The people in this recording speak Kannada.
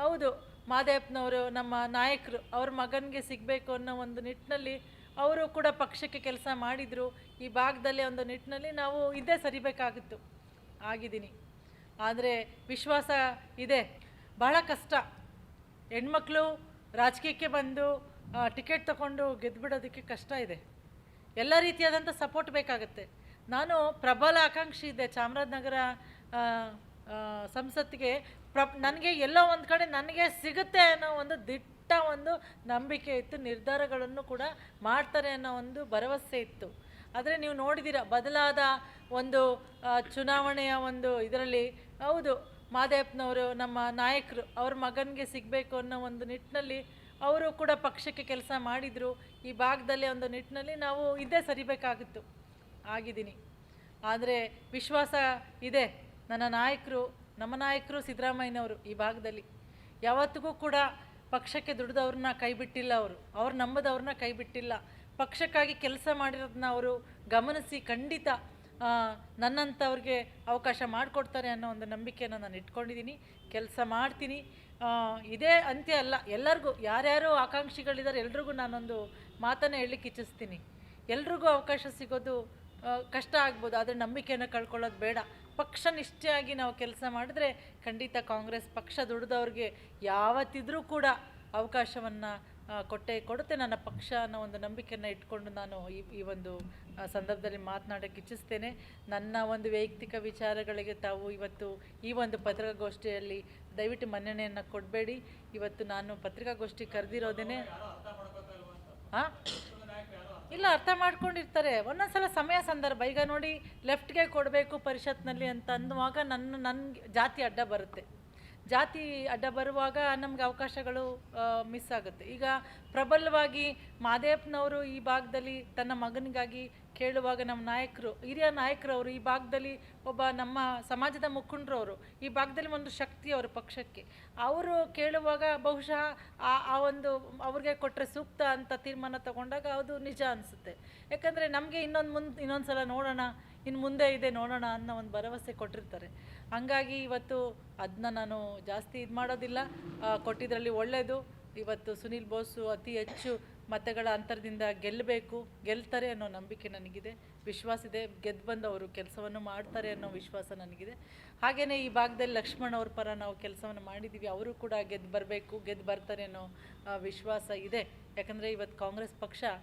ಹೌದು ಮಾದೇಪ್ಪನವರು ನಮ್ಮ ನಾಯಕರು, ಅವ್ರ ಮಗನಿಗೆ ಸಿಗಬೇಕು ಅನ್ನೋ ಒಂದು ನಿಟ್ಟಿನಲ್ಲಿ ಅವರು ಕೂಡ ಪಕ್ಷಕ್ಕೆ ಕೆಲಸ ಮಾಡಿದರು. ಈ ಭಾಗದಲ್ಲಿ ಒಂದು ನಿಟ್ಟಿನಲ್ಲಿ ನಾವು ಇದೇ ಸರಿಬೇಕಾಗಿತ್ತು. ಆಗಿದ್ದೀನಿ. ಆದರೆ ವಿಶ್ವಾಸ ಇದೆ. ಬಹಳ ಕಷ್ಟ. ಹೆಣ್ಮಕ್ಳು ರಾಜಕೀಯಕ್ಕೆ ಬಂದು ಟಿಕೆಟ್ ತಗೊಂಡು ಗೆದ್ದುಬಿಡೋದಕ್ಕೆ ಕಷ್ಟ ಇದೆ. ಎಲ್ಲ ರೀತಿಯಾದಂಥ ಸಪೋರ್ಟ್ ಬೇಕಾಗುತ್ತೆ. ನಾನು ಪ್ರಬಲ ಆಕಾಂಕ್ಷಿ ಇದೆ ಚಾಮರಾಜನಗರ ಸಂಸತ್ತಿಗೆ. ಪ್ರ ನನಗೆ ಎಲ್ಲೋ ಒಂದು ಕಡೆ ನನಗೆ ಸಿಗುತ್ತೆ ಅನ್ನೋ ಒಂದು ದಿಟ್ಟ ಒಂದು ನಂಬಿಕೆ ಇತ್ತು, ನಿರ್ಧಾರಗಳನ್ನು ಕೂಡ ಮಾಡ್ತಾರೆ ಅನ್ನೋ ಒಂದು ಭರವಸೆ ಇತ್ತು. ಆದರೆ ನೀವು ನೋಡಿದ್ದೀರ ಬದಲಾದ ಒಂದು ಚುನಾವಣೆಯ ಒಂದು ಇದರಲ್ಲಿ ಹೌದು ಮಾದೇಪ್ಪನವರು ನಮ್ಮ ನಾಯಕರು ಅವ್ರ ಮಗನಿಗೆ ಸಿಗಬೇಕು ಅನ್ನೋ ಒಂದು ನಿಟ್ಟಿನಲ್ಲಿ ಅವರು ಕೂಡ ಪಕ್ಷಕ್ಕೆ ಕೆಲಸ ಮಾಡಿದರು. ಈ ಭಾಗದಲ್ಲಿ ಒಂದು ನಿಟ್ಟಿನಲ್ಲಿ ನಾವು ಇದ್ದೇ ಸರಿಬೇಕಾಗಿತ್ತು. ಆಗಿದ್ದೀನಿ. ಆದರೆ ವಿಶ್ವಾಸ ಇದೆ. ನನ್ನ ನಾಯಕರು ನಮ್ಮ ನಾಯಕರು ಸಿದ್ದರಾಮಯ್ಯನವರು ಈ ಭಾಗದಲ್ಲಿ. ಯಾವತ್ತಿಗೂ ಕೂಡ ಪಕ್ಷಕ್ಕೆ ದುಡಿದವ್ರನ್ನ ಕೈಬಿಟ್ಟಿಲ್ಲ ಅವರು. ಅವ್ರು ನಂಬದವ್ರನ್ನ ಕೈ ಬಿಟ್ಟಿಲ್ಲ. ಪಕ್ಷಕ್ಕಾಗಿ ಕೆಲಸ ಮಾಡಿರೋದನ್ನ ಅವರು ಗಮನಿಸಿ ಖಂಡಿತ ನನ್ನಂಥವ್ರಿಗೆ ಅವಕಾಶ ಮಾಡಿಕೊಡ್ತಾರೆ ಅನ್ನೋ ಒಂದು ನಂಬಿಕೆಯನ್ನು ನಾನು ಇಟ್ಕೊಂಡಿದ್ದೀನಿ. ಕೆಲಸ ಮಾಡ್ತೀನಿ. ಇದೇ ಅಂತ್ಯ ಅಲ್ಲ, ಎಲ್ಲರಿಗೂ, ಯಾರ್ಯಾರು ಆಕಾಂಕ್ಷಿಗಳಿದ್ದಾರೆ ಎಲ್ರಿಗೂ ನಾನೊಂದು ಮಾತನ್ನು ಹೇಳಲಿಕ್ಕೆ ಇಚ್ಛಿಸ್ತೀನಿ. ಎಲ್ರಿಗೂ ಅವಕಾಶ ಸಿಗೋದು ಕಷ್ಟ ಆಗ್ಬೋದು, ಆದರೆ ನಂಬಿಕೆಯನ್ನು ಕಳ್ಕೊಳ್ಳೋದು ಬೇಡ. ಪಕ್ಷ ನಿಷ್ಠೆಯಾಗಿ ನಾವು ಕೆಲಸ ಮಾಡಿದ್ರೆ ಖಂಡಿತ ಕಾಂಗ್ರೆಸ್ ಪಕ್ಷ ದುಡಿದವ್ರಿಗೆ ಯಾವತ್ತಿದ್ರೂ ಕೂಡ ಅವಕಾಶವನ್ನು ಕೊಟ್ಟೆ ಕೊಡುತ್ತೆ. ನನ್ನ ಪಕ್ಷ ಅನ್ನೋ ಒಂದು ನಂಬಿಕೆಯನ್ನು ಇಟ್ಕೊಂಡು ನಾನು ಈ ಈ ಒಂದು ಸಂದರ್ಭದಲ್ಲಿ ಮಾತನಾಡೋಕ್ಕೆ ಇಚ್ಛಿಸ್ತೇನೆ. ನನ್ನ ಒಂದು ವೈಯಕ್ತಿಕ ವಿಚಾರಗಳಿಗೆ ತಾವು ಇವತ್ತು ಈ ಒಂದು ಪತ್ರಿಕಾಗೋಷ್ಠಿಯಲ್ಲಿ ದಯವಿಟ್ಟು ಮನ್ನಣೆಯನ್ನು ಕೊಡಬೇಡಿ. ಇವತ್ತು ನಾನು ಪತ್ರಿಕಾಗೋಷ್ಠಿ ಕರೆದಿರೋದೇನೆ ಹಾಂ ಇಲ್ಲ, ಅರ್ಥ ಮಾಡ್ಕೊಂಡಿರ್ತಾರೆ. ಒಂದೊಂದ್ಸಲ ಸಮಯ ಸಂದರ್ಭ. ಈಗ ನೋಡಿ, ಲೆಫ್ಟ್ಗೆ ಕೊಡಬೇಕು ಪರಿಷತ್ನಲ್ಲಿ ಅಂತ ಅನ್ನುವಾಗ ನನ್ನ, ನನಗೆ ಜಾತಿ ಅಡ್ಡ ಬರುತ್ತೆ. ಜಾತಿ ಅಡ್ಡ ಬರುವಾಗ ನಮ್ಗೆ ಅವಕಾಶಗಳು ಮಿಸ್ ಆಗುತ್ತೆ. ಈಗ ಪ್ರಬಲವಾಗಿ ಮಾದೇಪ್ಪನವರು ಈ ಭಾಗದಲ್ಲಿ ತನ್ನ ಮಗನಿಗಾಗಿ ಕೇಳುವಾಗ ನಮ್ಮ ನಾಯಕರು, ಹಿರಿಯ ನಾಯಕರವರು ಈ ಭಾಗದಲ್ಲಿ ಒಬ್ಬ ನಮ್ಮ ಸಮಾಜದ ಮುಖಂಡರವರು, ಈ ಭಾಗದಲ್ಲಿ ಒಂದು ಶಕ್ತಿ ಅವರು ಪಕ್ಷಕ್ಕೆ. ಅವರು ಕೇಳುವಾಗ ಬಹುಶಃ ಆ ಆ ಒಂದು ಅವ್ರಿಗೆ ಕೊಟ್ಟರೆ ಸೂಕ್ತ ಅಂತ ತೀರ್ಮಾನ ತಗೊಂಡಾಗ ಅದು ನಿಜ ಅನಿಸುತ್ತೆ. ಯಾಕಂದರೆ ನಮಗೆ ಇನ್ನೊಂದು ಮುಂದೆ ಇನ್ನೊಂದು ಸಲ ನೋಡೋಣ ಇನ್ನು ಮುಂದೆ ಇದೆ ನೋಡೋಣ ಅನ್ನೋ ಒಂದು ಭರವಸೆ ಕೊಟ್ಟಿರ್ತಾರೆ. ಹಂಗಾಗಿ ಇವತ್ತು ಅದನ್ನ ನಾನು ಜಾಸ್ತಿ ಇದು ಮಾಡೋದಿಲ್ಲ. ಕೊಟ್ಟಿದ್ರಲ್ಲಿ ಒಳ್ಳೆಯದು ಇವತ್ತು ಸುನೀಲ್ ಬೋಸು ಅತಿ ಹೆಚ್ಚು ಮತಗಳ ಅಂತರದಿಂದ ಗೆಲ್ಲಬೇಕು ಗೆಲ್ತಾರೆ ಅನ್ನೋ ನಂಬಿಕೆ ನನಗಿದೆ. ವಿಶ್ವಾಸ ಇದೆ. ಗೆದ್ದು ಬಂದು ಅವರು ಕೆಲಸವನ್ನು ಮಾಡ್ತಾರೆ ಅನ್ನೋ ವಿಶ್ವಾಸ ನನಗಿದೆ. ಹಾಗೆಯೇ ಈ ಭಾಗದಲ್ಲಿ ಲಕ್ಷ್ಮಣ್ ಅವ್ರ ಪರ ನಾವು ಕೆಲಸವನ್ನು ಮಾಡಿದ್ದೀವಿ ಅವರು ಕೂಡ ಗೆದ್ದು ಬರಬೇಕು ಗೆದ್ದು ಬರ್ತಾರೆ ಅನ್ನೋ ವಿಶ್ವಾಸ ಇದೆ. ಯಾಕಂದರೆ ಇವತ್ತು ಕಾಂಗ್ರೆಸ್ ಪಕ್ಷ